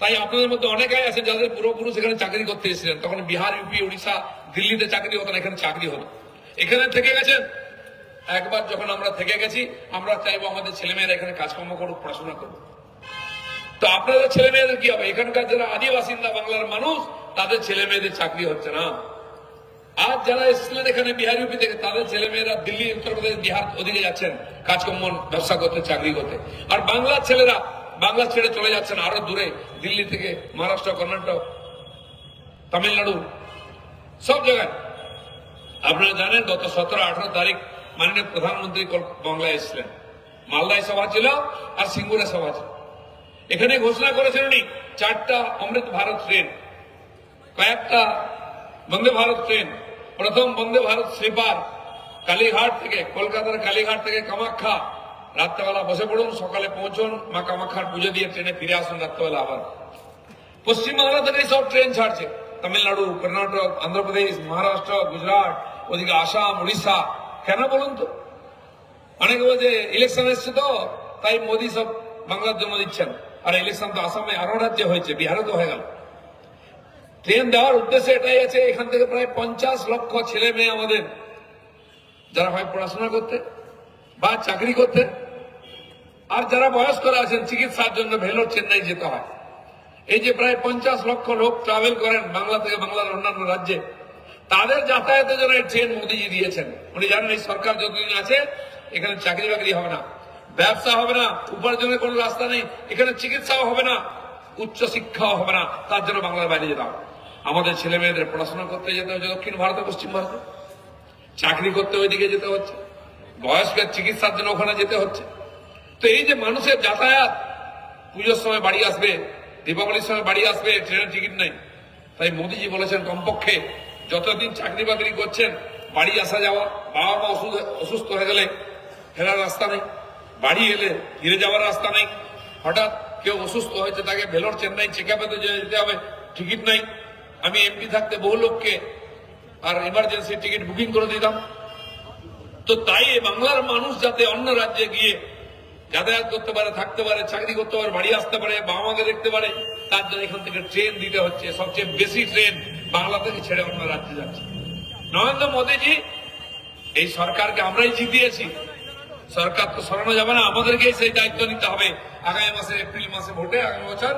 তাই আপনাদের মধ্যে অনেকেই আছেন যাদের পূর্বপুরুষ এখানে চাকরি করতে এসেছিলেন। তখন বিহার, ইউপি উড়িষ্যা দিল্লিতে চাকরি হতো না, এখানে চাকরি হতো এখানে থেকে গেছেন? একবার যখন আমরা থেকে গেছি, আমরা চাইব আমাদের ছেলেমেয়েরা এখানে কাজকর্ম করুক, পড়াশোনা করুক। তো আপনাদের ছেলে মেয়েদের কি হবে? এখানকার যারা আদিবাসিন্দা বাংলার মানুষ, তাদের ছেলে মেয়েদের চাকরি হচ্ছে না। আর যারা এসেছিলেন এখানে বিহার, ইউপি থেকে, তাদের ছেলে মেয়েরা দিল্লি, উত্তরপ্রদেশ, বিহার ওদিকে যাচ্ছেন কাজকর্ম, ব্যবসা করতে, চাকরি করতে। আর বাংলার ছেলেরা বাংলা ছেড়ে চলে যাচ্ছেন আরও দূরে, দিল্লি থেকে মহারাষ্ট্র, কর্ণাটক, তামিলনাড়ু, সব জায়গায়। আপনারা জানেন, গত সতেরো, আঠারো তারিখ মাননীয় প্রধানমন্ত্রী বাংলায় এসেছিলেন। মালদায় সভা ছিল আর সিঙ্গুরে সভা ছিল। এখানে ঘোষণা করেছেন উনি, চারটা অমৃত ভারত ট্রেন, কয়েকটা বন্দে ভারত ট্রেন, প্রথম বন্দে ভারত স্লিপার, কালীঘাট থেকে, কলকাতার কালীঘাট থেকে কামাখ্যা রাত্রেবেলা বসে পড়ুন, সকালে পৌঁছুন, মা কামাখ্যার পুজো দিয়ে ট্রেনে ফিরে আসুন রাত্রেবেলা আবার। পশ্চিমবাংলা থেকে সব ট্রেন ছাড়ছে। তামিলনাড়ু, কর্ণাটক অন্ধ্রপ্রদেশ মহারাষ্ট্র, গুজরাট, ওদিকে আসাম, উড়িষ্যা। কেন বলুন তো? অনেকে বলছে ইলেকশন এসছে তো, তাই মোদী সব বাংলার জন্য দিচ্ছেন। আর ইলেকশন তো আসামে আরও রাজ্যে হয়েছে, বিহারে তো হয়ে গেল। ট্রেন দেওয়ার উদ্দেশ্য এটাই আছে, এখান থেকে প্রায় পঞ্চাশ লক্ষ ছেলে মেয়ে আমাদের, যারা হয় পড়াশোনা করতে বা চাকরি করতে আর যারা বয়স্করা আছেন, চিকিৎসার জন্য ভেলোর চেন্নাই যেতে হয়। এই যে প্রায় পঞ্চাশ লক্ষ লোক ট্রাভেল করেন বাংলা থেকে বাংলার অন্যান্য রাজ্যে, তাদের যাতায়াতের জন্য এই ট্রেন মোদীজি দিয়েছেন। উনি জানেন এই সরকার যতদিন আছে, এখানে চাকরি বাকরি হবে না। ব্যবসা হবে না, উপার্জনের কোনো রাস্তা নেই, এখানে চিকিৎসাও হবে না, উচ্চ শিক্ষাও হবে না, তার জন্য বাংলার বাইরে যেতে হবে। আমাদের ছেলে মেয়েদের পড়াশোনা করতে যেতে হচ্ছে দক্ষিণ ভারতে, পশ্চিম ভারতে। চাকরি করতে ওইদিকে যেতে হচ্ছে। বয়স্কের চিকিৎসার জন্য ওখানে যেতে হচ্ছে। তো এই যে মানুষের যাতায়াত, পুজোর সময় বাড়ি আসবে, দীপাবলির সময় বাড়ি আসবে, ট্রেনের টিকিট নেই। তাই মোদিজি বলেছেন কমপক্ষে যতদিন চাকরি বাকরি করছেন, বাড়ি আসা যাওয়া বাবা মা অসুস্থ হয়ে গেলে ফেরার রাস্তা নেই, বাড়ি এলে ফিরে যাওয়ার রাস্তা নেই। হঠাৎ কেউ অসুস্থ হয়েছে, তাকে ভেলোর চেন্নাই চেক আপে যেতে হবে, টিকিট নাই। আমি এমপি থাকতে বহু লোককে আর এমার্জেন্সি টিকিট বুকিং করে দিতাম। তো তাই বাংলার মানুষ যাতে অন্য রাজ্যে গিয়ে যাতায়াত করতে পারে, থাকতে পারে, চাকরি করতে পারে, বাড়ি আসতে পারে, বাবা মাকে দেখতে পারে, তার জন্য এখান থেকে ট্রেন দিতে হচ্ছে। সবচেয়ে বেশি ট্রেন বাংলা থেকে ছেড়ে অন্য রাজ্যে যাচ্ছে। নরেন্দ্র মোদীজি, এই সরকারকে আমরাই জিতিয়েছি। সরকার তো সরানো যাবে না আমাদেরকে সেই দায়িত্ব নিতে হবে। আগামী মাসে এপ্রিল মাসে ভোটে আগামী বছর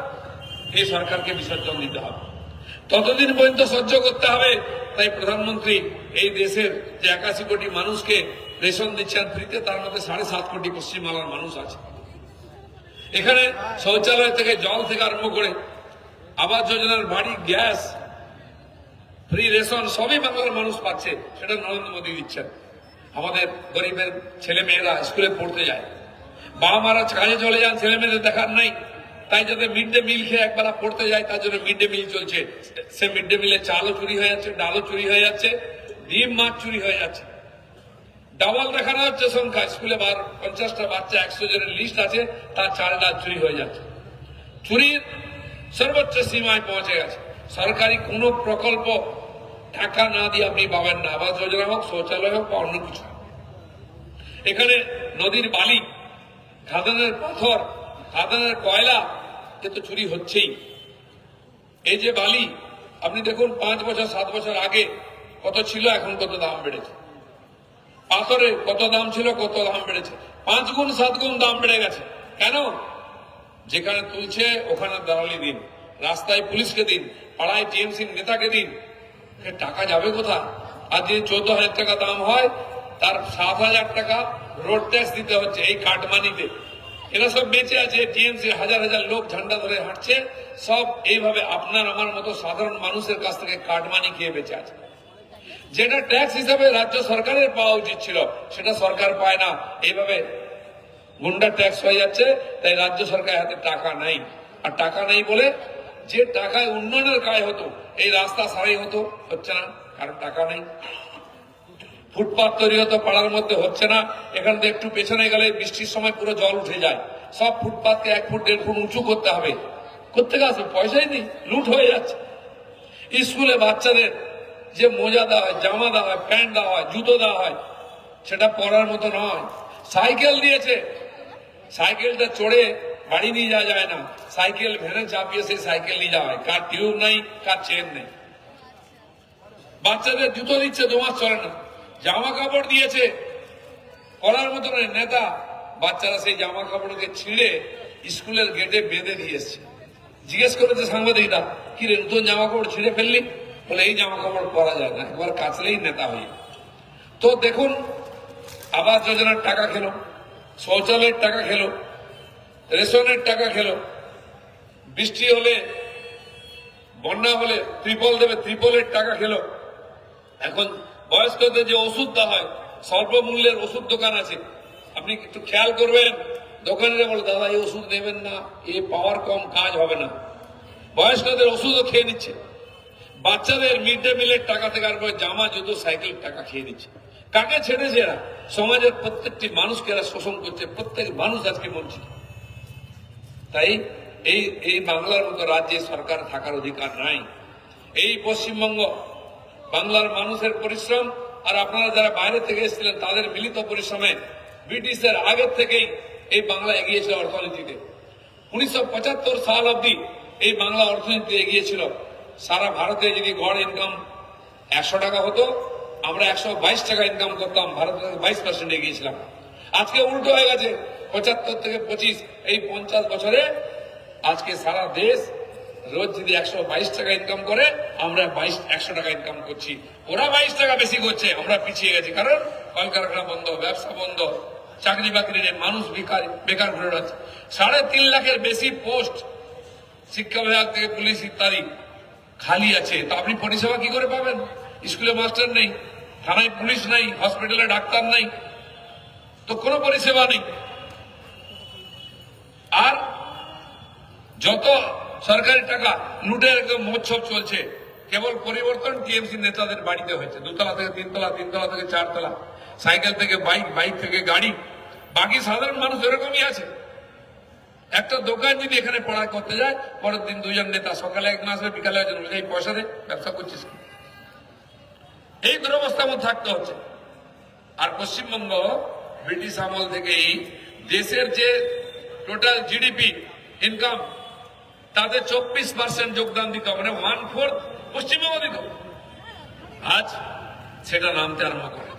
এই সরকারকে বিসর্জন দিতে হবে। ততদিন পর্যন্ত সহ্য করতে হবে। তাই প্রধানমন্ত্রী, এই দেশের যে একাশি কোটি মানুষকে রেশন দিচ্ছেন ফ্রিতে, তার মধ্যে সাড়ে সাত কোটি পশ্চিমবাংলার মানুষ আছে। এখানে শৌচালয় থেকে জল থেকে আরম্ভ করে আবাস যোজনার বাড়ি, গ্যাস, ফ্রি রেশন সবই বাংলার মানুষ পাচ্ছে, সেটা নরেন্দ্র মোদী দিচ্ছেন। আমাদের গরিবের ছেলে মেয়েরা স্কুলে পড়তে যায়। বাবা মারা কাজে চলে যান ছেলে মেয়েদের দেখার নাই। তাই যাতে মিড ডে মিল খেয়ে একবেলা পড়তে যায়, তার জন্য মিড ডে মিল চলছে। সে মিড ডে মিলে চালও চুরি হয়ে যাচ্ছে, ডালও চুরি হয়ে যাচ্ছে, ডিম, মাছ চুরি হয়ে যাচ্ছে। ডাবল দেখানো হচ্ছে, সংখ্যা স্কুলে বার, পঞ্চাশটা বাচ্চা, একশো জনের লিস্ট আছে, তার চার ডাল চুরি হয়ে যাচ্ছে। চুরির সর্বোচ্চ সীমায় পৌঁছে গেছে। সরকারি কোনো প্রকল্প টাকা না দিয়ে আপনি পাবেন না। আবাস যোজনা হোক, শৌচালয় হোক বা অন্য কিছু। এখানে নদীর বালি, খাদানের পাথর, খাদানের কয়লা এ তো চুরি হচ্ছেই। এই যে বালি, আপনি দেখুন, পাঁচ বছর, সাত বছর আগে কত ছিল, এখন কত দাম বেড়েছে। পাথরের কত দাম ছিল, কত দাম বেড়েছে। পাঁচ গুণ, সাত গুণ দাম বেড়ে গেছে। কেন? যেখানে তুলছে, ওখানে দালালি দিন। রাস্তায় পুলিশকে দিন, পাড়ায় টিএমসি নেতাকে দিন। টাকা যাবে কোথায়? আর যদি চোদ্দ হাজার টাকা দাম হয়, তার সাত হাজার টাকা রোড ট্যাক্স দিতে হচ্ছে এই কাটমানিতে এরা সব বেঁচে আছে টিএমসি হাজার হাজার লোক ঝান্ডা ধরে হাঁটছে। সব এইভাবে আপনার, আমার মতো সাধারণ মানুষের কাছ থেকে কাটমানি খেয়ে বেঁচে আছে। যেটা ট্যাক্স হিসাবে রাজ্য সরকারের পাওয়া উচিত ছিল, সেটা সরকার পায় না। এইভাবে গুন্ডা ট্যাক্স হয়ে যাচ্ছে, তাই রাজ্য সরকার হাতে টাকা নাই। আর টাকা নেই বলে যে টাকায় উন্নয়নের কাজ হতো, এই রাস্তা সারাই হতো, হচ্ছে না, কারণ টাকা নেই। ফুটপাথ তৈরি হতো, পাড়ার মধ্যে হচ্ছে না, এখান থেকে একটু পেছনে গেলে বৃষ্টির সময় পুরো জল উঠে যায়। সব ফুটপাথকে এক ফুট, দেড় ফুট উঁচু করতে হবে। করতে আসবে? পয়সাই নেই, লুট হয়ে যাচ্ছে। স্কুলে বাচ্চাদের যে মোজা দেওয়া হয়, জামা দেওয়া হয়, প্যান্ট দেওয়া হয়, জুতো দেওয়া হয়, সেটা পরার মতো নয়। সাইকেল দিয়েছে। সাইকেলটা চড়ে বাড়ি নিয়ে যাওয়া যায় না। সাইকেল ভ্যানে চাপিয়ে সেই সাইকেল নিয়ে যাওয়া হয়। কার টিউব নাই, কার চেন নেই। বাচ্চাদের জুতো দিচ্ছে, দু মাস চলে না। জামা কাপড় দিয়েছে। করার মতো নয়, নেতা। বাচ্চারা সেই জামা কাপড়কে ছিঁড়ে স্কুলের গেটে বেঁধে দিয়ে এসছে। জিজ্ঞেস করেছে সাংবাদিকরা কি রে নতুন জামা কাপড় ছিঁড়ে ফেললি? বলে এই জামা কাপড় পরা যায় না, একবার কাচলেই নেতা হয়ে তো দেখুন, আবাস যোজনার টাকা খেলো, শৌচালয়ের টাকা খেলো, রেশনের টাকা খেলো, বৃষ্টি হলে, বন্যা হলে ত্রিপল দেবে, ত্রিপলের টাকা খেলো। এখন বয়স্কদের যে ওষুধ দেওয়া হয়, স্বল্প মূল্যের ওষুধ দোকান আছে, আপনি একটু খেয়াল করবেন, দোকানিরা বলে, দাদা, এই ওষুধ নেবেন না, এ পাওয়ার কম, কাজ হবে না। বয়স্কদের ওষুধও খেয়ে নিচ্ছে। বাচ্চাদের মিড ডে মিলের টাকা থেকে আর জামা, জুতো, সাইকেল টাকা খেয়ে নিচ্ছে। কাকে ছেড়েছে এরা? সমাজের প্রত্যেকটি মানুষকে এরা শোষণ করছে, প্রত্যেক মানুষ আজকে বঞ্চিত। তাই এই এই বাংলার মতো রাজ্যে সরকার থাকার অধিকার নাই। এই পশ্চিমবঙ্গ বাংলার মানুষের পরিশ্রম, আর আপনারা যারা বাইরে থেকে এসেছিলেন, তাদের মিলিত পরিশ্রমে ব্রিটিশের আগের থেকেই এই বাংলা এগিয়েছিল অর্থনীতিতে। উনিশশো পঁচাত্তর সাল অব্দি এই বাংলা অর্থনীতি এগিয়েছিল। সারা ভারতে যদি গড় ইনকাম একশো টাকা হতো, আমরা একশো বাইশ টাকা ইনকাম করতাম ভারত বাইশ পার্সেন্ট এগিয়েছিলাম আজকে উল্টো হয়ে গেছে, পঁচাত্তর থেকে পঁচিশ, এই পঞ্চাশ বছরে আজকে সারা দেশ রোজ যদি একশো বাইশ টাকা ইনকাম করে, আমরা বাইশ, একশো টাকা ইনকাম করছি। ওরা বাইশ টাকা বেশি করছে, আমরা পিছিয়ে গেছি। কারণ কলকারখানা বন্ধ, ব্যবসা বন্ধ, চাকরি বাকরি নেই, মানুষ বেকার বেকার ঘুরে বেড়াচ্ছে। সাড়ে তিন লাখের বেশি পোস্ট শিক্ষা বিভাগ থেকে পুলিশ ইত্যাদি খালি আছে। তো আপনি পরিষেবা কি করে পাবেন? স্কুলে মাস্টার নেই, থানায় পুলিশ নাই হসপিটালে ডাক্তার নাই। তো কোনো পরিষেবা নেই। আর যত সরকারি টাকা, লুটের একদম মহোৎসব চলছে। কেবল পরিবর্তন টিএমসি নেতাদের বাড়িতে হয়েছে। দুতলা থেকে তিনতলা তিনতলা থেকে চারতলা, সাইকেল থেকে বাইক বাইক থেকে গাড়ি। বাকি সাধারণ মানুষ এরকমই আছে। একটা দোকান যদি এখানে পড়া করতে যায়, পরের দিন দুজন নেতা সকালে একজন আসবে বিকালে একজন এই পয়সা দে, ব্যবসা করছিস এই দুরবস্থার মধ্যে থাকতে হচ্ছে। আর পশ্চিমবঙ্গ, ব্রিটিশ আমল থেকেই দেশের যে টোটাল জিডিপি ইনকাম তাদের চব্বিশ পার্সেন্ট যোগদান দিত মানে ওয়ান ফোর্থ পশ্চিমবঙ্গ দিত আজ সেটা নামতে আরম্ভ করে।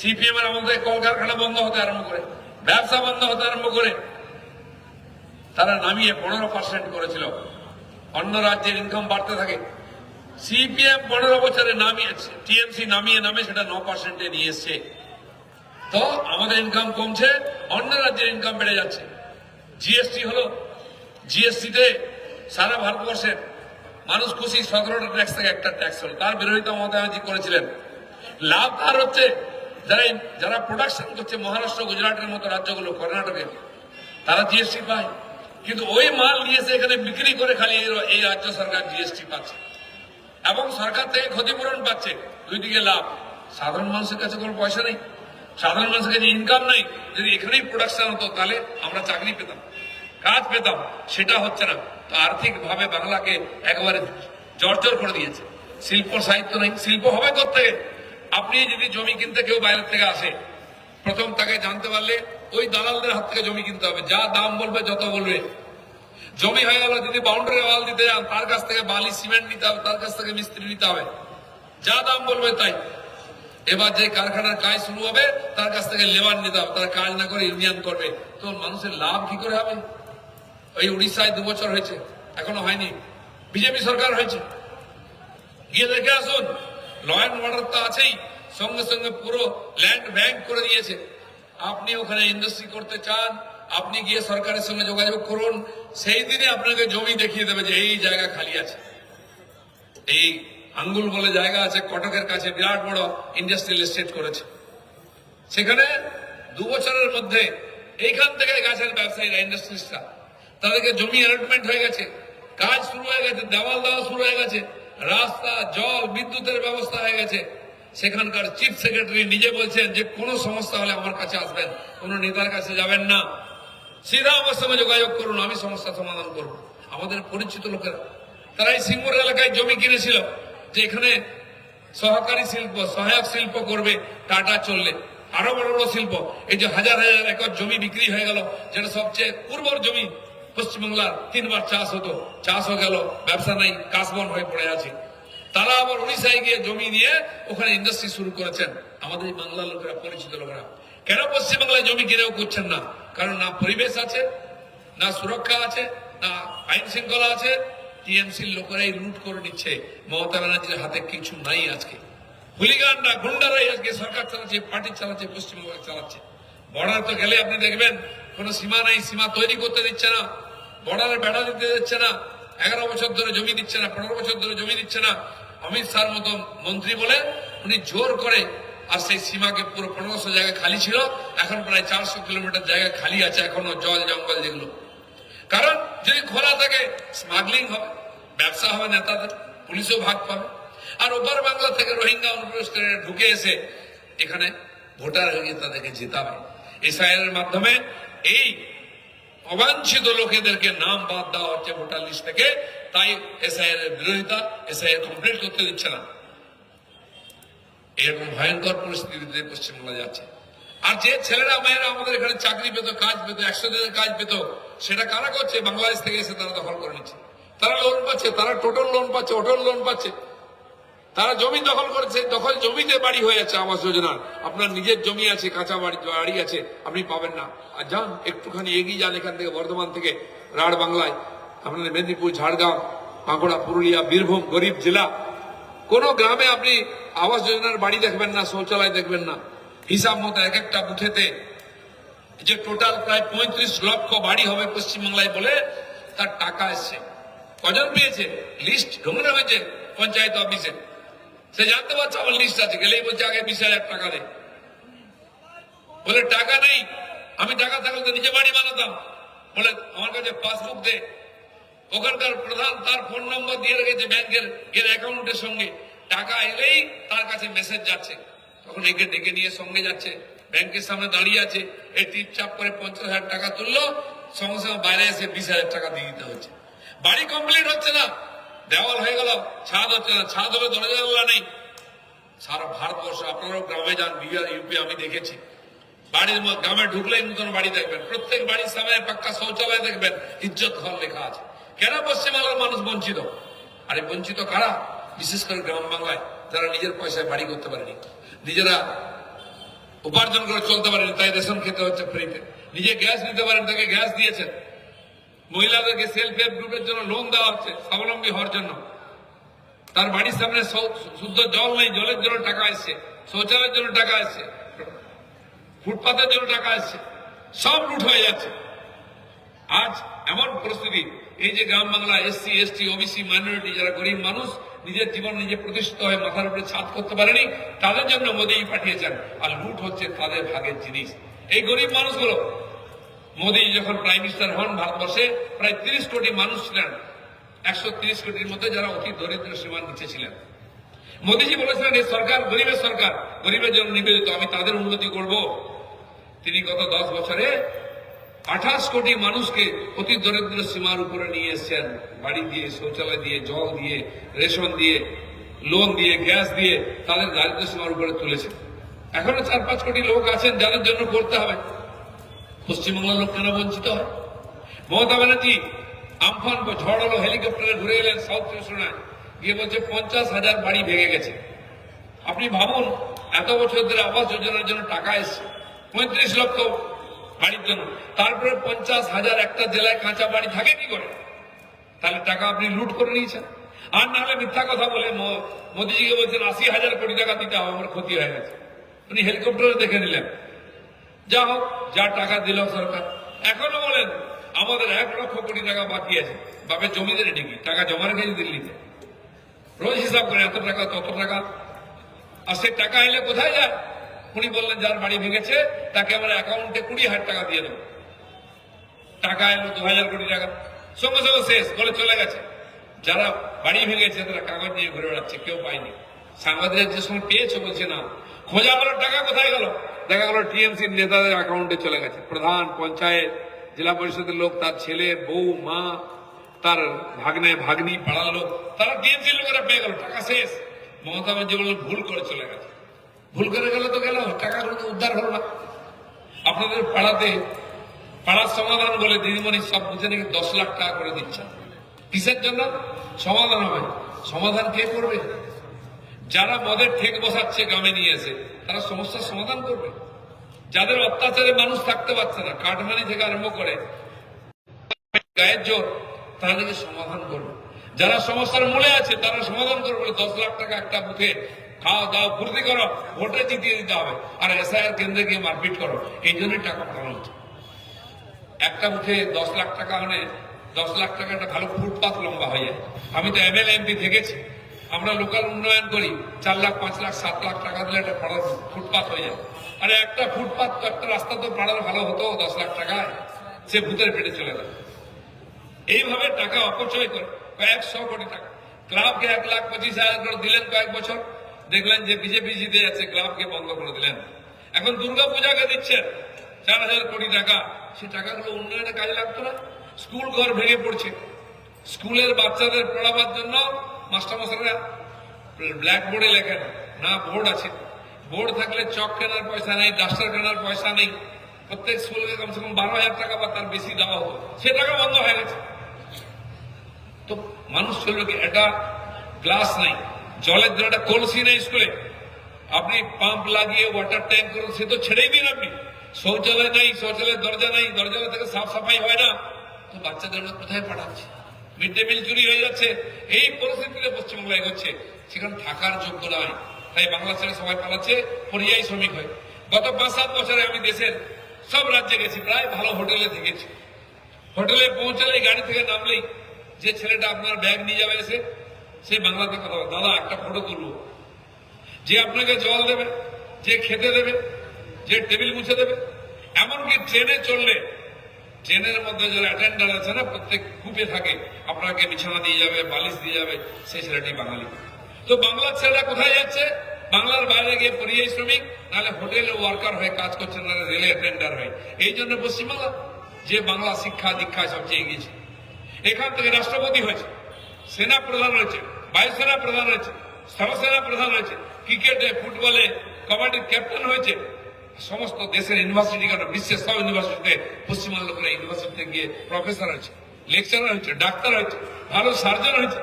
সিপিএম এর আমল থেকে কলকারখানা বন্ধ হতে আরম্ভ করে, ব্যবসা বন্ধ হতে আরম্ভ করে তারা নামিয়ে পনেরো পার্সেন্ট করেছিল। অন্য রাজ্যের ইনকাম বাড়তে থাকে। সিপিএম পনেরো বছরে নামিয়েছে টিএমসি নামিয়ে নামে সেটা ন পার্সেন্টে নিয়ে এসছে। তো আমাদের ইনকাম কমছে, অন্য রাজ্যের ইনকাম বেড়ে যাচ্ছে। জিএসটি হলো। জিএসটিতে সারা ভারতবর্ষের মানুষ খুশি, সতেরোটা ট্যাক্স থেকে একটা ট্যাক্স হল। তার বিরোধিতা মমতা ব্যানার্জি করেছিলেন। লাভ তার হচ্ছে যারা যারা প্রোডাকশন করছে, মহারাষ্ট্র, গুজরাটের মতো রাজ্যগুলো কর্ণাটকে তারা জিএসটি পায়। কিন্তু ওই মাল নিয়ে এসে এখানে বিক্রি করে খালি এই- রাজ্য সরকার জিএসটি পাচ্ছে। এবং সরকার থেকে ক্ষতিপূরণ পাচ্ছে। দুই দিকে লাভ। সাধারণ মানুষের কাছে কোনো পয়সা নেই। সাধারণ মানুষের কাছে ইনকাম নেই। যদি এখানেই প্রোডাকশন হতো, তাহলে আমরা চাকরি পেতাম। কাজ পেতাম। সেটা হচ্ছে না। তো আর্থিকভাবে বাংলাকে একেবারে জর্জর করে দিয়েছে। শিল্প সাহিত্য নেই। শিল্প হবে থেকে আপনি যদি জমি কিনতে কেউ বাইরের থেকে আসে, প্রথম তাকে জানতে পারলে ওই দালালদের হাত থেকে জমি কিনতে হবে। যা দাম বলবে, যত বলবে। জমি হয়ে গেল যদি বাউন্ডারি ওয়াল দিতে যান, তার কাছ থেকে বালি, সিমেন্ট নিতে হবে, তার কাছ থেকে মিস্ত্রি নিতে হবে। যা দাম বলবে তাই। এবার যে কারখানার কাজ শুরু হবে, তার কাছ থেকে লেবার নিতে হবে। তারা কাজ না করে ইউনিয়ন করবে। তো মানুষের লাভ কি করে হবে? ওই উড়িষ্যায় দু বছর হয়েছে, এখনও হয়নি। বিজেপি সরকার হয়েছে। গিয়ে দেখে আসুন ল অ্যান্ড অর্ডার তো আছেই। সঙ্গে সঙ্গে পুরো ল্যান্ড ব্যাংক করে দিয়েছে। আপনি ওখানে ইন্ডাস্ট্রি করতে চান, আপনি গিয়ে সরকারের সঙ্গে যোগাযোগ করুন, সেই দিনে আপনাকে জমি দেখিয়ে দেবে যে এই জায়গা খালি আছে। এই আঙ্গুল বলে জায়গা আছে, কটকের কাছে বিরাট বড় ইন্ডাস্ট্রিয়াল এস্টেট করেছে। সেখানে দু বছরের মধ্যে এইখান থেকে গাছের ব্যবসায়ীরা ইন্ডাস্ট্রিজটা তাদেরকে জমি অ্যালটমেন্ট হয়ে গেছে, কাজ শুরু হয়ে গেছে, দেওয়াল দেওয়া শুরু হয়ে গেছে, রাস্তা, জল, বিদ্যুতের ব্যবস্থা হয়ে গেছে। সেখানকার চিফ সেক্রেটারি নিজে বলছেন যে কোনো সমস্যা হলে আমার কাছে আসবেন, কোনো নেতার কাছে যাবেন না। সিধা আমার সঙ্গে যোগাযোগ করুন, আমি সমস্যা সমাধান করব। আমাদের পরিচিত লোকেরা, তারা এই সিঙ্গুর এলাকায় জমি কিনেছিল, যে এখানে সহকারী শিল্প, সহায়ক শিল্প করবে, টাটা চললে। আরও বড় বড় শিল্প, এই যে হাজার হাজার একর জমি বিক্রি হয়ে গেল, যেটা সবচেয়ে উর্বর জমি পশ্চিমবাংলার তিনবার চাষ হতো চাষ হয়ে গেল, ব্যবসা নাই, কাশবন হয়ে পড়ে আছে। তারা আবার উড়িষ্যায় গিয়ে জমি নিয়ে ওখানে ইন্ডাস্ট্রি শুরু করেছেন। আমাদের এই বাংলার লোকেরা পরিচিত লোকেরা। কেন পশ্চিমবাংলায় জমি কিনেও করছেন না? কারণ না পরিবেশ আছে, না সুরক্ষা আছে, না আইন শৃঙ্খলা আছে। টিএমসির লোকেরাই লুট করে নিচ্ছে। মমতা ব্যানার্জির হাতে কিছু নাই আজকে। হুলিগানরা, গুন্ডারাই আজকে সরকার চালাচ্ছে, পার্টি চালাচ্ছে, পশ্চিমবঙ্গ চালাচ্ছে। বর্ডার তো গেলে আপনি দেখবেন, কোনো সীমা নাই, সীমা তৈরি করতে দিচ্ছে না। বর্ডারে বেড়া দিতে দিচ্ছে না। এগারো বছর ধরে জমি দিচ্ছে না, পনেরো বছর ধরে জমি দিচ্ছে না। অমিত শাহর মতো মন্ত্রী বলে উনি জোর করে আর সেই সীমাকে পুরো পনেরোশো জায়গা খালি ছিল। এখন প্রায় চারশো কিলোমিটার জায়গা খালি আছে, এখনও জল জঙ্গল যেগুলো। কারণ যদি খোলা থাকে স্মাগলিং হবে, ব্যবসা হবে নেতাদের, পুলিশও ভাগ পাবে। আর ওপার বাংলা থেকে রোহিঙ্গা অনুপ্রবেশ করে ঢুকে এসে এখানে ভোটার হয়ে তাদেরকে জেতাবে। এর মাধ্যমে এই অবাঞ্ছিত লোকেদেরকে নাম বাদ দেওয়া হচ্ছে ভোটার লিস্ট থেকে, তাই এসআইআর এর বিরোধিতা এসআইআর কমপ্লিট করতে দিচ্ছে না। এরকম ভয়ঙ্কর পরিস্থিতিতে পশ্চিমবাংলা যাচ্ছে। আর যে ছেলেরা, মেয়েরা আমাদের এখানে চাকরি পেত, কাজ পেত, একশো দিনের কাজ পেত, সেটা কারা করছে? বাংলাদেশ থেকে এসে তারা দখল করে নিচ্ছে। তারা লোন পাচ্ছে, তারা টোটাল লোন পাচ্ছে অটল লোন পাচ্ছে। তারা জমি দখল করেছে, দখল জমিতে বাড়ি হয়ে যাচ্ছে আবাস যোজনার। আপনার নিজের জমি আছে, কাঁচা বাড়ি বাড়ি আছে, আপনি পাবেন না। আর যান, একটুখানি এগিয়ে যান এখান থেকে, বর্ধমান থেকে, রাঢ় বাংলায়। আপনাদের মেদিনীপুর, ঝাড়গ্রাম, বাঁকুড়া, পুরুলিয়া, বীরভূম, গরিব জেলা। কোন গ্রামে আপনি আবাস যোজনার বাড়ি দেখবেন না, শৌচালয় দেখবেন না। হিসাব মতো এক একটা বুথেতে যে টোটাল প্রায় পঁয়ত্রিশ লক্ষ বাড়ি হবে পশ্চিমবাংলায় বলে তার টাকা এসছে। কজন পেয়েছে? লিস্ট ঢুকে হয়েছে পঞ্চায়েত অফিসে। সে জানতে পারছে আমার লিস্ট আছে গেলেই বলছে আগে বিশ হাজার টাকা দে। বলে, টাকা নেই, আমি টাকা থাকলে তো নিজে বাড়ি বানাতাম। বলে, আমার কাছে পাসবুক দে। ওখানকার প্রধান তার ফোন নম্বর দিয়ে রেখেছে ব্যাংকের, এর অ্যাকাউন্টের সঙ্গে। টাকা এলেই তার কাছে মেসেজ যাচ্ছে। তখন একে ডেকে নিয়ে সঙ্গে যাচ্ছে। ব্যাংকের সামনে দাঁড়িয়ে আছে। টিপ চাপ করে পঞ্চাশ হাজার টাকা তুললো। সঙ্গে সঙ্গে বাইরে এসে বিশ হাজার টাকা দিয়ে দিতে হচ্ছে। বাড়ি কমপ্লিট হচ্ছে না। দেওয়াল হয়ে গেল। ছাদ ছাদ হবে দরজা নেই। সারা ভারতবর্ষ, আপনারাও গ্রামে যান, বিহার, ইউপি, আমি দেখেছি। বাড়ির গ্রামে ঢুকলেই নতুন বাড়ি দেখবেন। প্রত্যেক বাড়ির সামনে পাক্কা শৌচালয় দেখবেন। ইজ্জত ঘর লেখা আছে। কেন পশ্চিমবাংলার মানুষ বঞ্চিত? আরে বঞ্চিত কারা? বিশেষ করে গ্রাম বাংলায়। যারা নিজের পয়সায় বাড়ি করতে পারেনি। নিজেরা উপার্জন করে চলতে পারেনি। তাই রেশন খেতে হচ্ছে ফ্রিতে। নিজে গ্যাস নিতে পারেন, তাকে গ্যাস দিয়েছেন। মহিলাদেরকে সেলফ হেল্প গ্রুপের জন্য লোন দেওয়া হচ্ছে, স্বাবলম্বী হওয়ার জন্য। তার বাড়ির সামনে শুদ্ধ জল নেই, জলের জন্য টাকা এসছে শৌচালয়ের জন্য টাকা এসছে ফুটপাতের জন্য টাকা এসছে সব লুট হয়ে যাচ্ছে। আজ এমন পরিস্থিতি, এই যে গ্রাম Bangla SC, ST, OBC minority যারা গরিব মানুষ, নিজের জীবন নিজে প্রতিষ্ঠিত হয়ে মাথার উপরে ছাদ করতে পারেনি, তাদের জন্য মোদী পাঠিয়েছেন, আর লুট হচ্ছে তাদের ভাগের জিনিস। এই গরিব মানুষগুলো মোদী যখন প্রাইম মিনিস্টার হন ভারতবর্ষে, প্রায় তিরিশ কোটি মানুষ ছিলেন। একশো তিরিশ কোটির মধ্যে যারা অতি দরিদ্র সীমার নিচে ছিলেন। মোদীজি বলেছিলেন, এই সরকার গরিবের সরকার। গরিবের জন্য নিবেদিত। আমি তাদের উন্নতি করব। তিনি গত দশ বছরে আঠাশ কোটি মানুষকে অতি দরিদ্র সীমার উপরে নিয়ে এসেছেন। বাড়ি দিয়ে, শৌচালয় দিয়ে, জল দিয়ে, রেশন দিয়ে, লোন দিয়ে, গ্যাস দিয়ে তাদের দারিদ্র সীমার উপরে তুলেছেন। এখনও চার পাঁচ কোটি লোক আছেন, যাদের জন্য করতে হবে। পশ্চিমবাংলার লোক কেন বঞ্চিত? মমতা ব্যানার্জি, আমফান ঝড় হলো হেলিকপ্টারে ঘুরে এলেন সাউথ ত্রিপুরায় গিয়ে বলছে, পঞ্চাশ হাজার বাড়ি ভেঙে গেছে। আপনি ভাবুন, এত বছর ধরে আবাস যোজনার জন্য টাকা এসছে। পঁয়ত্রিশ লক্ষ বাড়ির জন্য। তারপরে পঞ্চাশ হাজার একটা জেলায় কাঁচা বাড়ি থাকে কি করে? তাহলে টাকা আপনি লুট করে নিয়েছেন। আর না হলে মিথ্যা কথা বলে মোদিজিকে বলছেন, আশি হাজার কোটি টাকা দিতে হবে, আমার ক্ষতি হয়ে গেছে। উনি হেলিকপ্টারে দেখে নিলেন। যা হোক, যা টাকা দিল সরকার। এখনও বলেন, আমাদের এক লক্ষ কোটি টাকা বাকি আছে। বাপের জমিদের ঠিকই, টাকা জমা রেখেছে দিল্লিতে। রোজ হিসাব করে এত টাকা, তত টাকা। আর সে টাকা এলে কোথায় যায়? উনি বললেন, যার বাড়ি ভেঙেছে, তাকে আমার অ্যাকাউন্টে কুড়ি হাজার টাকা দিয়ে দেবো। টাকা এলো দু হাজার কোটি টাকা। সঙ্গে সঙ্গে শেষ, বলে চলে গেছে। যারা বাড়ি ভেঙেছে, তারা কাগজ নিয়ে ঘুরে বেড়াচ্ছে, কেউ পায়নি। সাংবাদিক যে সময় পেয়েছে বলছে না। খোঁজা হলো টাকা কোথায় গেল? দেখা গেল টিএমসির নেতাদের অ্যাকাউন্টে চলে গেছে। প্রধান, পঞ্চায়েত, জেলা পরিষদের লোক, তার ছেলে, বউ, মা, তার ভাগ্নে, ভাগ্নি, পাড়ার লোক, তারা টিএমসির লোকেরা পেয়ে গেল। টাকা শেষ। মমতা ব্যানার্জি বললেন, ভুল করে চলে গেছে। ভুল করে গেলে তো গেল, টাকা কোনো উদ্ধার হলো না। আপনাদের পাড়াতে, পাড়ার সমাধান বলে দিদিমণি সব বুঝে নাকি দশ লাখ টাকা করে দিচ্ছেন। কিসের জন্য? সমাধান হবে। সমাধান কে করবে? যারা মদের ঠেক বসাচ্ছে, গ্রামে নিয়ে এসে, তারা সমস্যার সমাধান করবে। যাদের অত্যাচারে মানুষ থাকতে পারছে না, কাঠমানি থেকে আরম্ভ করে গায়ের জোর, তারা নাকি সমাধান করবে। যারা সমস্যার মূলে আছে, তারা সমাধান করবে। দশ লাখ টাকা একটা বুথে খাওয়া দাওয়া ফুর্তি করো, ভোটে জিতিয়ে দিতে হবে। আর এসআইআর কেন্দ্রে গিয়ে মারপিট করো। এই জন্যই টাকা পাঠানো হচ্ছে। একটা মুখে দশ লাখ টাকা মানে দশ লাখ টাকা একটা ভালো ফুটপাথ লম্বা হয়ে যায়। আমি তো এম এমএলএ এমপি দেখেছি আমরা লোকাল উন্নয়ন করি, চার লাখ, পাঁচ লাখ, সাত লাখ টাকা দিলে একটা পাড়ার ফুটপাথ হয়ে যায়। আরে একটা ফুটপাথ তো একটা রাস্তা তো পাড়ার ভালো হতো, দশ লাখ টাকায়। সে ভূতের পেটে চলে যায় এইভাবে টাকা অপচয় করে কয়েকশো কোটি টাকা। ক্লাবকে এক লাখ পঁচিশ হাজার করে দিলেন কয়েক বছর। দেখলেন যে বিজেপি জিতে যাচ্ছে, ক্লাবকে বন্ধ করে দিলেন। এখন দুর্গা পূজাকে দিচ্ছেন চার হাজার কোটি টাকা। সে টাকাগুলো উন্নয়নে কাজে লাগতো না। স্কুল ঘর ভেঙে পড়ছে। স্কুলের বাচ্চাদের পড়াবার জন্য মাস্টারমশাইরা ব্ল্যাক বোর্ডে লেখেন, না বোর্ড আছে। বোর্ড থাকলে চক কেনার পয়সা নেই ডাস্টার কেনার পয়সা নেই। প্রত্যেক স্কুলকে কমসে কম বারো হাজার টাকা বা তার বেশি দেওয়া হতো সে টাকা বন্ধ হয়ে গেছে। তো মানুষ চলবে কি? একটা গ্লাস নাই। জলের জন্য একটা কলসি নেই স্কুলে আপনি পাম্প লাগিয়ে ওয়াটার ট্যাঙ্ক করুন, সে তো ছেড়েই দিন আপনি। শৌচালয় নেই, শৌচালয়ের দরজা নেই দরজা থেকে সাফ সাফাই হয় না। তো বাচ্চাদের কোথায় পাঠাচ্ছে? মিড ডে মিল চুরি হয়ে যাচ্ছে, এই পরিস্থিতিতে পশ্চিমবাংলা এগোচ্ছে। সেখানে থাকার যোগ্য নয়। তাই বাংলা ছেড়ে সবাই পালাচ্ছে, পরিযায়ী শ্রমিক হয়ে। গত পাঁচ সাত বছরে আমি দেশের সব রাজ্যে গেছি, প্রায় ভালো হোটেলে থেকেছি। হোটেলে পৌঁছালে গাড়ি থেকে নামলেই যে ছেলেটা আপনার ব্যাগ নিয়ে যাবে এসে, সে বাংলাতে কথা দাদা, একটা ফটো তুলবো। যে আপনাকে জল দেবে, যে খেতে দেবে, যে টেবিল মুছে দেবে, এমনকি ট্রেনে চললে ট্রেনের মধ্যে যারা অ্যাটেন্ডার আছে না, প্রত্যেক কূপে থাকে। আপনাকে বিছানা দিয়ে যাবে, বালিশ দিয়ে যাবে, সেই ছেলেটি বাঙালি। তো বাংলার ছেলেরা কোথায় যাচ্ছে? বাংলার বাইরে গিয়ে পরিযায়ী শ্রমিক, নাহলে হোটেলে ওয়ার্কার হয়ে কাজ করছে নাহলে রেলে অ্যাটেন্ডার হয়ে। এই জন্য পশ্চিমবাংলা, যে বাংলা শিক্ষা দীক্ষায় সবচেয়ে এগিয়েছে। এখান থেকে রাষ্ট্রপতি হয়েছে, সেনা প্রধান রয়েছে বায়ুসেনা প্রধান রয়েছে স্থলসেনা প্রধান রয়েছে ক্রিকেটে, ফুটবলে কবাডির ক্যাপ্টেন হয়েছে সমস্ত দেশের ইউনিভার্সিটি বিশ্বের সব ইউনিভার্সিটিতে পশ্চিমবঙ্গ লোকেরা ইউনিভার্সিটিতে গিয়ে প্রফেসর হয়েছে লেকচারার হয়েছে, ডাক্তার হয়েছে, ভালো সার্জন হয়েছে।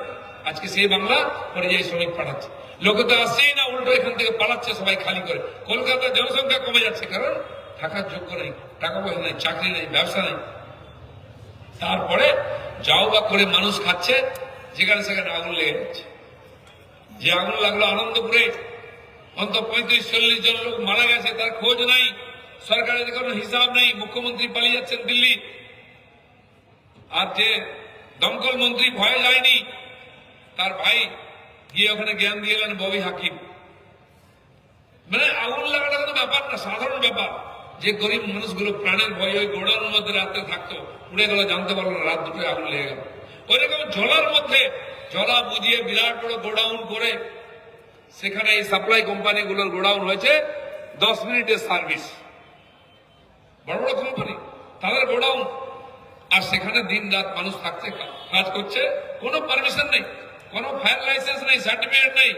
আজকে সেই বাংলা পরিযায়ী শ্রমিক পাঠাচ্ছে। লোকে তো আসছেই না, উল্টো এখান থেকে পালাচ্ছে সবাই খালি করে। কলকাতার জনসংখ্যা কমে যাচ্ছে, কারণ থাকার যোগ্য নেই, টাকা পয়সা নেই, চাকরি নেই, ব্যবসা নেই। তারপরে যাও বা করে মানুষ খাচ্ছে, যেখানে সেখানে আগুন লেগে যাচ্ছে। যে আগুন লাগল আনন্দপুরে অন্তত পঁয়ত্রিশ, চল্লিশ জন লোক মারা গেছে, তার খোঁজ নাই, সরকারের কোনো হিসাব নেই, মুখ্যমন্ত্রী পালিয়ে যাচ্ছেন দিল্লি। আর যে দমকল মন্ত্রী ভয়ে যায়নি, তার ভাই গিয়ে ওখানে জ্ঞান দিয়ে এলেন ববি হাকিম। মানে আগুন লাগাটা কোনো ব্যাপার না, সাধারণ ব্যাপার। যে গরিব মানুষগুলো প্রাণের ভয়ে ওই গোডাউনের মধ্যে রাত্রে থাকতো পুড়ে গেল, জানতে পারল না, রাত দুটোয় আগুন লেগে গেল। ওই রকম জলার মধ্যে জলা বুঝিয়ে বিরাট বড় গোডাউন করে সেখানে এই সাপ্লাই কোম্পানিগুলোর গোডাউন হয়েছে, দশ মিনিটের সার্ভিস বড় বড় কোম্পানি তাদের গোডাউন। আর সেখানে দিন রাত মানুষ থাকছে, কাজ করছে, কোনো পারমিশন নেই, কোনো ফায়ার লাইসেন্স নেই সার্টিফিকেট নেই,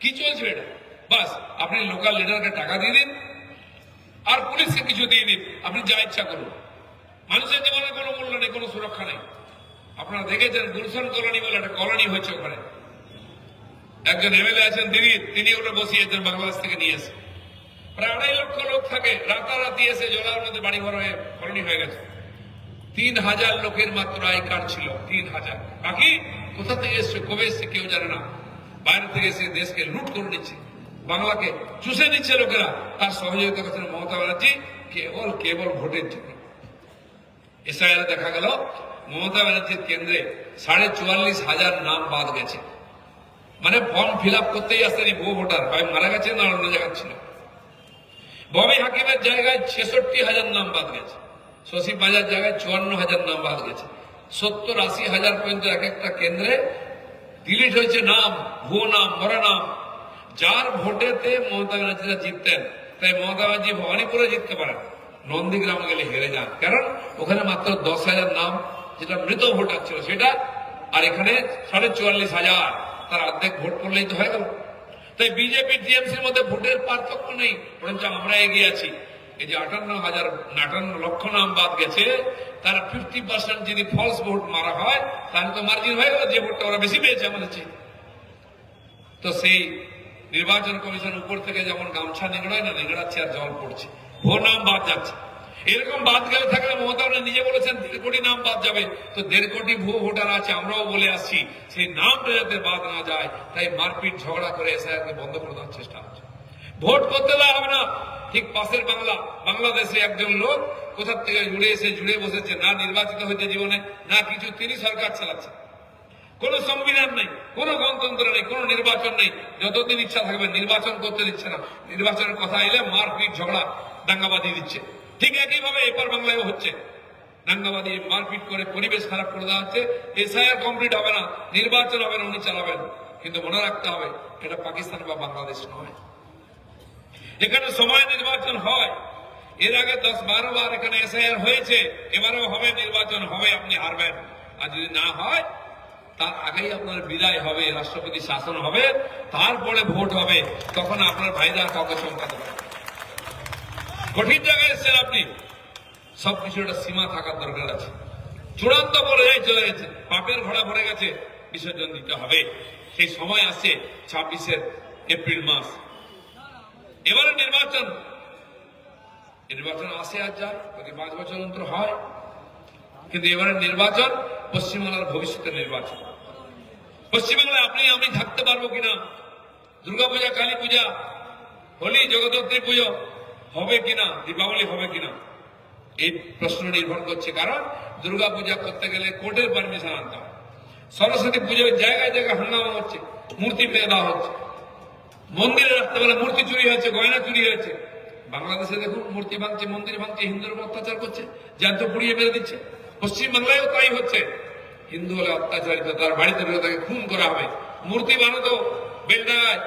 কি চলছে এটা? বাস, আপনি লোকাল লিডারকে টাকা দিয়ে দিন, আর পুলিশকে কিছু দিয়ে দিন, আপনি যা ইচ্ছা করুন। মানুষের জীবনে কোনো মূল্য নেই, কোনো সুরক্ষা নেই। আপনারা দেখেছেন, গুলশন কলোনি বলে একটা কলোনি হয়েছে ওখানে। একজন এমএলএ আছেন দিদি তিনি ওটা বসিয়েছেন, বাংলাদেশ থেকে নিয়ে এসে প্রায় আড়াই লক্ষ লোক থাকে, রাতারাতি এসে জলার মধ্যে বাড়ি ঘর হয়ে কলোনি হয়ে গেছে। তিন হাজার লোকের মাত্র আই কার্ড ছিল, তিন হাজার। বাকি কোথা থেকে এসছে, কবে এসছে কেউ জানে না। বাইরে থেকে এসে দেশকে লুট করে নিচ্ছে। বাংলাকে চুষে নিচ্ছে লোকেরা। তার সহযোগিতা করছেন মমতা ব্যানার্জি, কেবল কেবল ভোটের জন্য। এসআইআর দেখা গেল, মমতা ব্যানার্জির কেন্দ্রে সাড়ে চুয়াল্লিশ হাজার নাম বাদ গেছে। মানে ফর্ম ফিল আপ করতেই আসতেনি বহু ভোটার ভাই মারা গেছে না অন্য জায়গা ছিল ববি হাকিমের জায়গায় ছেষট্টি হাজার নাম বাদ গেছে। শশী বাজার জায়গায় চুয়ান্ন হাজার নাম বাদ গেছে। সত্তর আশি হাজার পর্যন্ত এক একটা কেন্দ্রে ডিলিট হয়েছে নাম, ভুয়ো নাম, মরা নাম। যার ভোটেতে মমতা ব্যানার্জিরা জিততেন, তাই মমতা ব্যানার্জি ভবানীপুরে জিততে পারেন। নন্দীগ্রামে গেলে হেরে যান। কারণ ওখানে মাত্র দশ হাজার নাম, যেটা মৃত ভোটার ছিল, সেটা আর এখানে সাড়ে চুয়াল্লিশ হাজার। তার অর্ধেক ভোট করলেই তো হয়ে গেল। তাই বিজেপি টিএমসির মধ্যে ভোটের পার্থক্য নেই, বরঞ্চ আমরা এগিয়ে আছি। এই যে আটান্ন হাজার আটান্ন লক্ষ নাম বাদ গেছে, তার ফিফটি পার্সেন্ট যদি ফলস ভোট মারা হয়, তাহলে তো মার্জিন হয়ে গেল, যে ভোটটা ওরা বেশি পেয়েছে আমাদের চেয়ে। তো সেই নির্বাচন কমিশন উপর থেকে যেমন গামছা নিগড়ায় না নিগড়াচ্ছে আর জল পড়ছে। ভোর নাম বাদ যাচ্ছে। এরকম বাদ গেলে থাকলে মমতা নিজে বলেছেন, দেড় কোটি নাম বাদ যাবে। তো দেড় কোটি ভুয়ো ভোটার আছে, আমরাও বলে আসছি, সেই নামটা যাতে বাদ না যায়, তাই মারপিট ঝগড়া করে এসআইআরকে বন্ধ করে দেওয়ার চেষ্টা হচ্ছে। ভোট করতে দেওয়া হবে না। ঠিক পাশের বাংলা, বাংলাদেশে একজন লোক কোথা থেকে জুড়ে এসে জুড়ে বসেছে, না নির্বাচিত হয়েছে জীবনে, না কিছু, তিনি সরকার চালাচ্ছে। কোন সংবিধান নেই, কোন গণতন্ত্র নেই, কোন নির্বাচন নেই। যতদিন ইচ্ছা থাকবে, নির্বাচন করতে দিচ্ছে না। নির্বাচনের কথা এলে মারপিট ঝগড়া দাঙ্গাবাদি দিচ্ছে। ঠিক একইভাবে এপার বাংলায় হচ্ছে। দাঙ্গাবাদি মারপিট করে পরিবেশ খারাপ করে দেওয়া হচ্ছে। এসআইআর কমপ্লিট হবে না, নির্বাচন হবে না, উনি চালাবেন। কিন্তু মনে রাখতে হবে, এটা পাকিস্তান বা বাংলাদেশ নয়। এখানে সময় নির্বাচন হয়। এর আগে দশ বারো বার এখানে এসআইআর হয়েছে, এবারেও হবে, নির্বাচন হবে, আপনি হারবেন। আর যদি না হয়, তার আগেই আপনার বিদায় হবে রাষ্ট্রপতি শাসন হবে, তারপরে ভোট হবে, তখন আপনার ভাইরা কাউকে চমকাতে কঠিন জায়গায় এসছেন আপনি সবকিছুর একটা সীমা থাকার দরকার আছে। চূড়ান্ত পর্যায়ে চলে গেছে। পাপের ঘোড়া ভরে গেছে। বিসর্জন দিতে হবে। সেই সময় আসছে ছাব্বিশের এপ্রিল মাস। এবারে নির্বাচন। নির্বাচন আসে আর যায়। প্রতি পাঁচ বছর অন্তর হয়। কিন্তু এবারে নির্বাচন পশ্চিমবাংলার ভবিষ্যতের নির্বাচন। পশ্চিমবাংলায় আপনি আমি থাকতে পারব কিনা? দুর্গাপূজা কালী পূজা হোলি, জগদ্ধাত্রী পুজো হবে কিনা, দীপাবলি হবে কিনা, এই প্রশ্ন নির্ভর করছে। কারণ দুর্গা পূজা করতে গেলে কোর্টের পারমিশন আনতে হয় সরস্বতী পুজোর জায়গায় জায়গায় হাঙ্গামা হচ্ছে, মূর্তি দেওয়া হচ্ছে। মন্দিরে পারে মূর্তি চুরি হয়েছে, গয়না চুরি হয়েছে। বাংলাদেশে দেখুন, মূর্তি ভাঙছে, মন্দির ভাঙছে, হিন্দুর অত্যাচার করছে জ্যান্ত পুড়িয়ে মেরে দিচ্ছে। পশ্চিম বাংলায়ও তাই হচ্ছে। হিন্দু হলে অত্যাচারিত, তার বাড়িতে ঢুকে তাকে খুন করা হবে। মূর্তি বানাতো বেলডাঙায়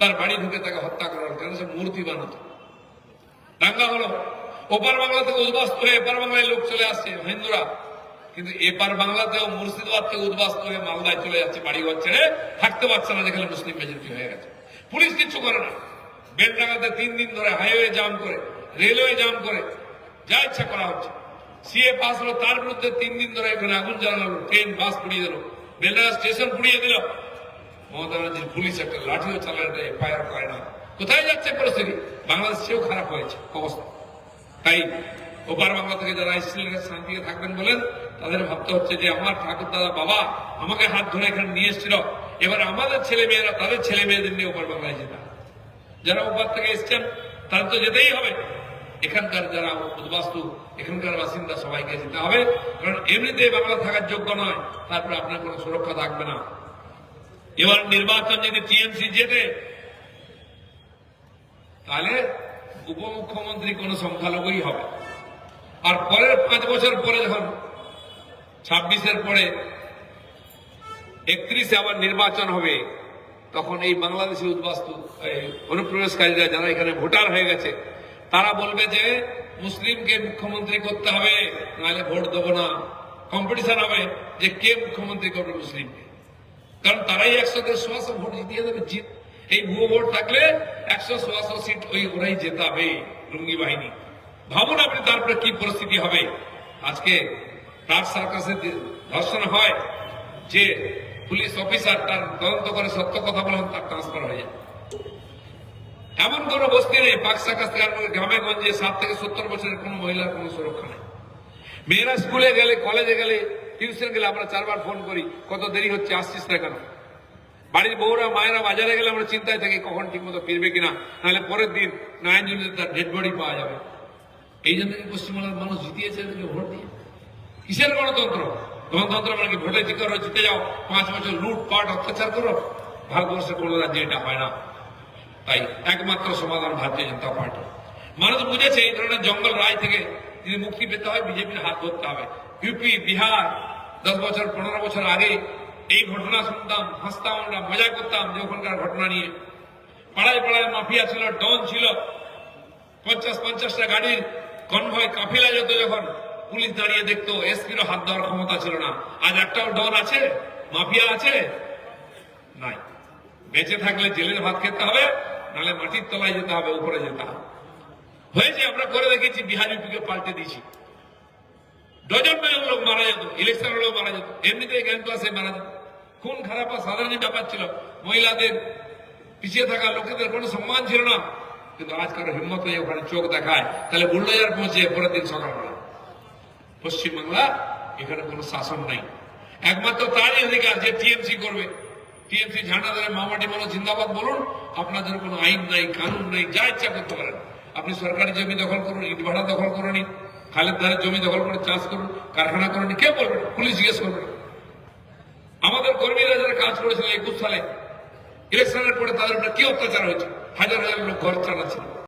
তার বাড়ি ঢুকে তাকে হত্যা করা হলো কেন সে মূর্তি বানাতো? দাঙ্গা হলো। ওপার বাংলা থেকে উদ্বাস্ত হয়ে এপার বাংলায় লোক চলে আসছে, হিন্দুরা। কিন্তু এপার বাংলাতেও মুর্শিদাবাদ থেকে উদ্বাস্ত হয়ে মালদায় চলে যাচ্ছে, বাড়ি ঘর ছেড়ে থাকতে পারছে না, যেখানে মুসলিম মেজরিটি হয়ে গেছে। পুলিশ কিচ্ছু করে না। বেলডাঙ্গাতে তিন দিন ধরে হাইওয়ে জাম করে, রেলওয়ে জাম করে, যা ইচ্ছা করা হচ্ছে। সিএ পাস হলো, তার বিরুদ্ধে তিন দিন ধরে এখানে আগুন জ্বালানো ট্রেন, বাস পুড়িয়ে দিল, বেলডাঙ্গা স্টেশন পুড়িয়ে দিল। মমতা ব্যানার্জির পুলিশ একটা লাঠিও চালানো এফআইআর করে না। কোথায় যাচ্ছে পরিস্থিতি? বাংলাদেশ চেয়েও খারাপ হয়েছে অবস্থা। তাই ওপার বাংলা থেকে যারা এসেছিলেন শান্তিতে থাকবেন বলেন তাদের ভাবতে হচ্ছে যে আমার ঠাকুর দাদা বাবা আমাকে হাত ধরে এখানে নিয়ে এসেছিল। এবার আমাদের ছেলে মেয়েরা, তাদের ছেলে মেয়েদের নিয়ে ওপার বাংলায় যেতে যারা ওপার থেকে এসছেন, তাদের তো যেতেই হবে। এখানকার যারা উদ্বাস্তু, এখানকার বাসিন্দা, সবাইকে যেতে হবে। কারণ এমনিতে বাংলা থাকার যোগ্য নয়, তারপরে আপনার কোনো সুরক্ষা থাকবে না। এবার নির্বাচন যদি টিএমসি জেতে তাহলে উপমুখ্যমন্ত্রী কোনো সংখ্যালঘুই হবে। আর পরের পাঁচ বছর পরে যখন, ছাব্বিশের পরে একত্রিশে আবার নির্বাচন হবে, তখন এই বাংলাদেশি উদ্বাস্তু অনুপ্রবেশকারীরা যারা এখানে ভোটার হয়ে গেছে, তারা বলবে যে মুসলিমকে মুখ্যমন্ত্রী করতে হবে, নাহলে ভোট দেবো না। কম্পিটিশন হবে যে কে মুখ্যমন্ত্রী করবে মুসলিমকে। কারণ তারাই একসাথে দেড়শো ভোট জিতিয়ে দেবে, জিত এই ভুয়ো ভোট থাকলে একশো সোয়াশো সিট ওই ওরাই জেতাবে লুঙ্গি বাহিনী। ভাবুন আপনি তারপরে কি পরিস্থিতি হবে। আজকে তার সার্কাসে ধর্ষণ হয়, যে পুলিশ অফিসার তার তদন্ত করে সত্য কথা বলেন, তার ট্রান্সফার হয়ে যায়। এমন কোন বস্তি নেই, পাক সার্কাস থেকে গ্রামে, গঞ্জে সাত থেকে সত্তর বছরের কোনো মহিলার কোনো সুরক্ষা নেই। মেয়েরা স্কুলে গেলে, কলেজে গেলে, টিউশন গেলে আমরা চারবার ফোন করি, কত দেরি হচ্ছে, আসছিস না কেন? বাড়ির বউরা, মায়েরা বাজারে গেলে আমরা চিন্তায় থাকি কখন ঠিক মতো ফিরবে কিনা। নাহলে পরের দিন নয়ন জুলিতে তার ডেড বডি পাওয়া যাবে। এই জন্য পশ্চিমবাংলার মানুষ জিতিয়েছে এদেরকে ভোট দিয়ে। কিসের গণতন্ত্র? গণতন্ত্র মানে কি? ভোটে জিতে জিতে যাও। পাঁচ বছর লুটপাট অত্যাচার করো। ভারতবর্ষের কোনো রাজ্যে এটা হয় না। তাই একমাত্র সমাধান ভারতীয় জনতা পার্টি। মানুষ বুঝেছে এই ধরনের জঙ্গল রায় থেকে যদি মুক্তি পেতে হয়, বিজেপির হাত ধরতে হবে। ইউপি, বিহার, দশ বছর, পনেরো বছর আগে এই ঘটনা শুনতাম, হাসতাম, আমরা মজা করতাম যে ওখানকার ঘটনা নিয়ে। পাড়ায় পাড়ায় মাফিয়া ছিল, ডন ছিল। পঞ্চাশ পঞ্চাশটা গাড়ির কনভয় কাফিলা যেত যখন, পুলিশ দাঁড়িয়ে দেখতো, এসপিরও হাত দেওয়ার ক্ষমতা ছিল না। আজ একটাও ডন আছে? মাফিয়া আছে? নাই। বেঁচে থাকলে জেলের ভাত খেতে হবে, নাহলে মাটির তলায় যেতে হবে, উপরে যেতে হবে। হয়েছে, আমরা করে দেখেছি, বিহার ইউপিকে পাল্টে দিয়েছি। ডজন ডজন লোক মারা যেত ইলেকশন হলেও মারা যেত। এমনিতে জ্ঞান ক্লাসে মারা যেত। খুন খারাপ সাধারণ ব্যাপার ছিল। মহিলাদের পিছিয়ে থাকা লোকেদের কোনো সম্মান ছিল না। কিন্তু আজ কারও হিম্মত হয়ে ওখানে চোখ দেখায়। তাহলে বুল্ডোজার পৌঁছে পরের দিন সকালবেলা। পশ্চিমবাংলা এখানে কোনো শাসন নাই। একমাত্র তারই অধিকার যে টিএমসি করবে। টিএমসি ঝান্ডা ধরে মামাটি বলো জিন্দাবাদ বলুন, আপনাদের কোনো আইন নাই, কানুন নাই, যা ইচ্ছা করতে পারেন। আপনি সরকারি জমি দখল করুন, ইট ভাড়া দখল করে নিন খালের ধারে জমি দখল করে চাষ করুন, কারখানা করে নিন কে বলবেন পুলিশ জিজ্ঞেস করবে না। আমাদের কর্মীরা যারা কাজ করেছিল একুশ সালে, ইলেকশনের পরে তাদের উপরে কি অত্যাচার হয়েছে? হাজার হাজার লোক ঘর চালাচ্ছিল।